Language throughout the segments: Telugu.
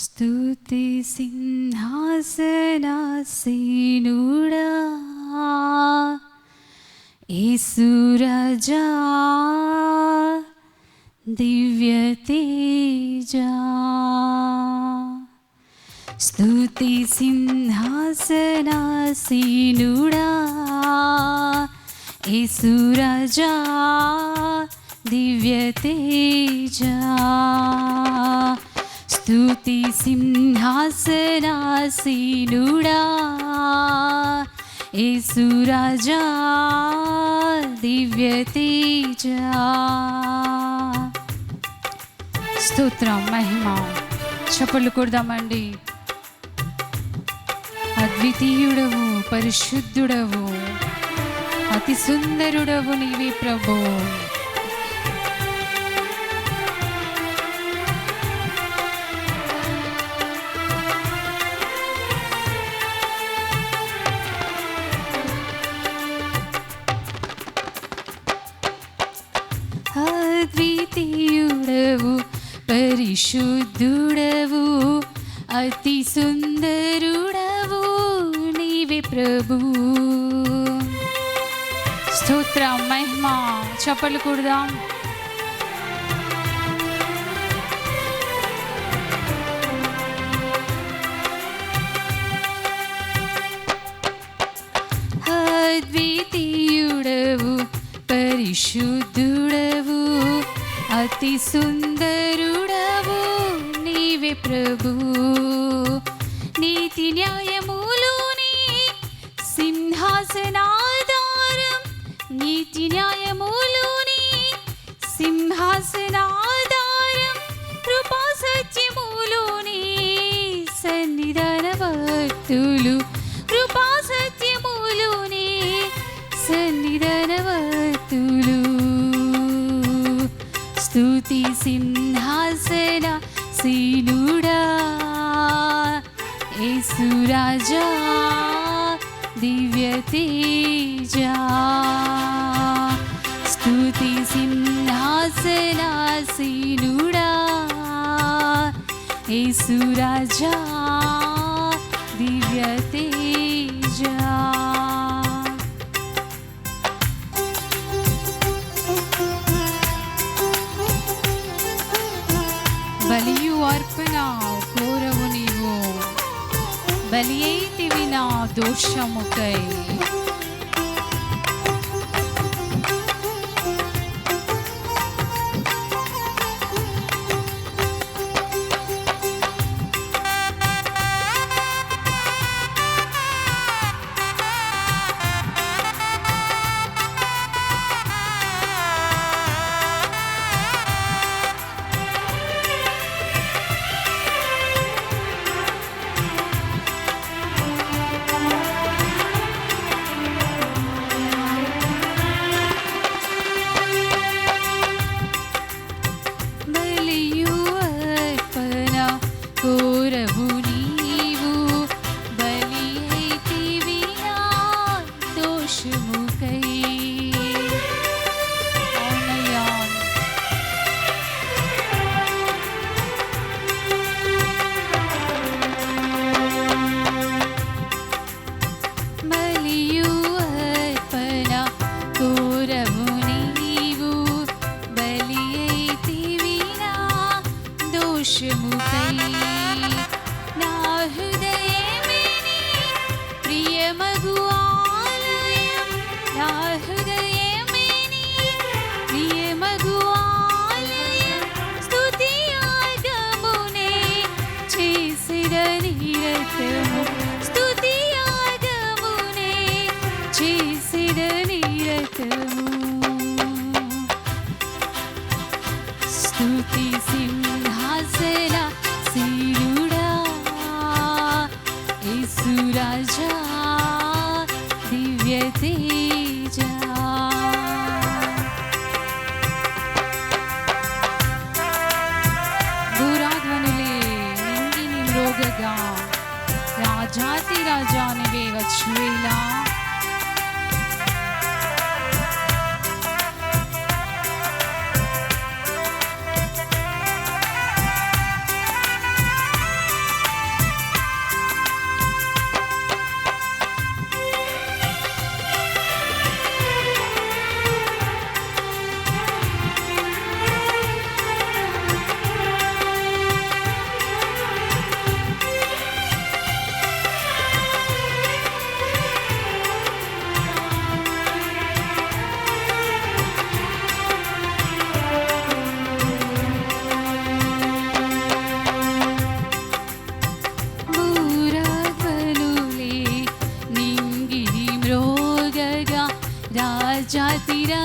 స్తుతి సింహాసనాసీనుడా ఏసురజా దివ్య తేజా స్తుతి సింహాసనాసీనుడా ఏసురజా దివ్య తేజా స్తుతి సింహాసనాసీనుడా. యేసురాజా దివ్య తేజా. స్తోత్రం మహిమ. చప్పలు కొడదామండి. అద్వితీయుడవు పరిశుద్ధుడవు అతి సుందరుడవు నీవే ప్రభు. అద్వితీయుడవు పరిశుద్ధుడవు అతి సుందరుడవు నీవే ప్రభు. స్తోత్ర మహిమ చప్పలు కూడదాం. అద్వితీయుడవు పరిశుద్ధుడవు అతి సుందరుడవు నీవే ప్రభు. నీతి న్యాయములోని సింహాసనాధారం. నీతి న్యాయములోని సింహాసనాధారం. కృపా సత్యములోని సన్నిధాన భక్తులు స్తుతి సింహాసన సీనుడా యేసురాజా దివ్య తేజా. స్తుతి సింహాసన సీనుడా యేసురాజా బలి అయితివి నా దోషముకై చేసిన నిరతము. స్తుతి సింహాసన సీనుడా యేసురాజా దివ్య తేజా. దూరాధ్వనులే నింగిని మ్రోగగా రాజాతి రాజా నివే వచ్చువేలా.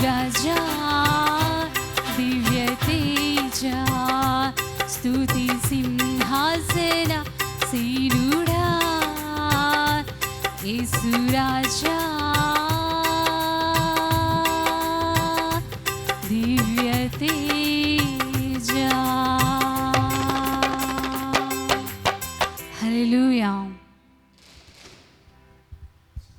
యేసురాజా దివ్య తేజ స్తుతి సింహాసన సీనుడా యేసురాజా దివ్య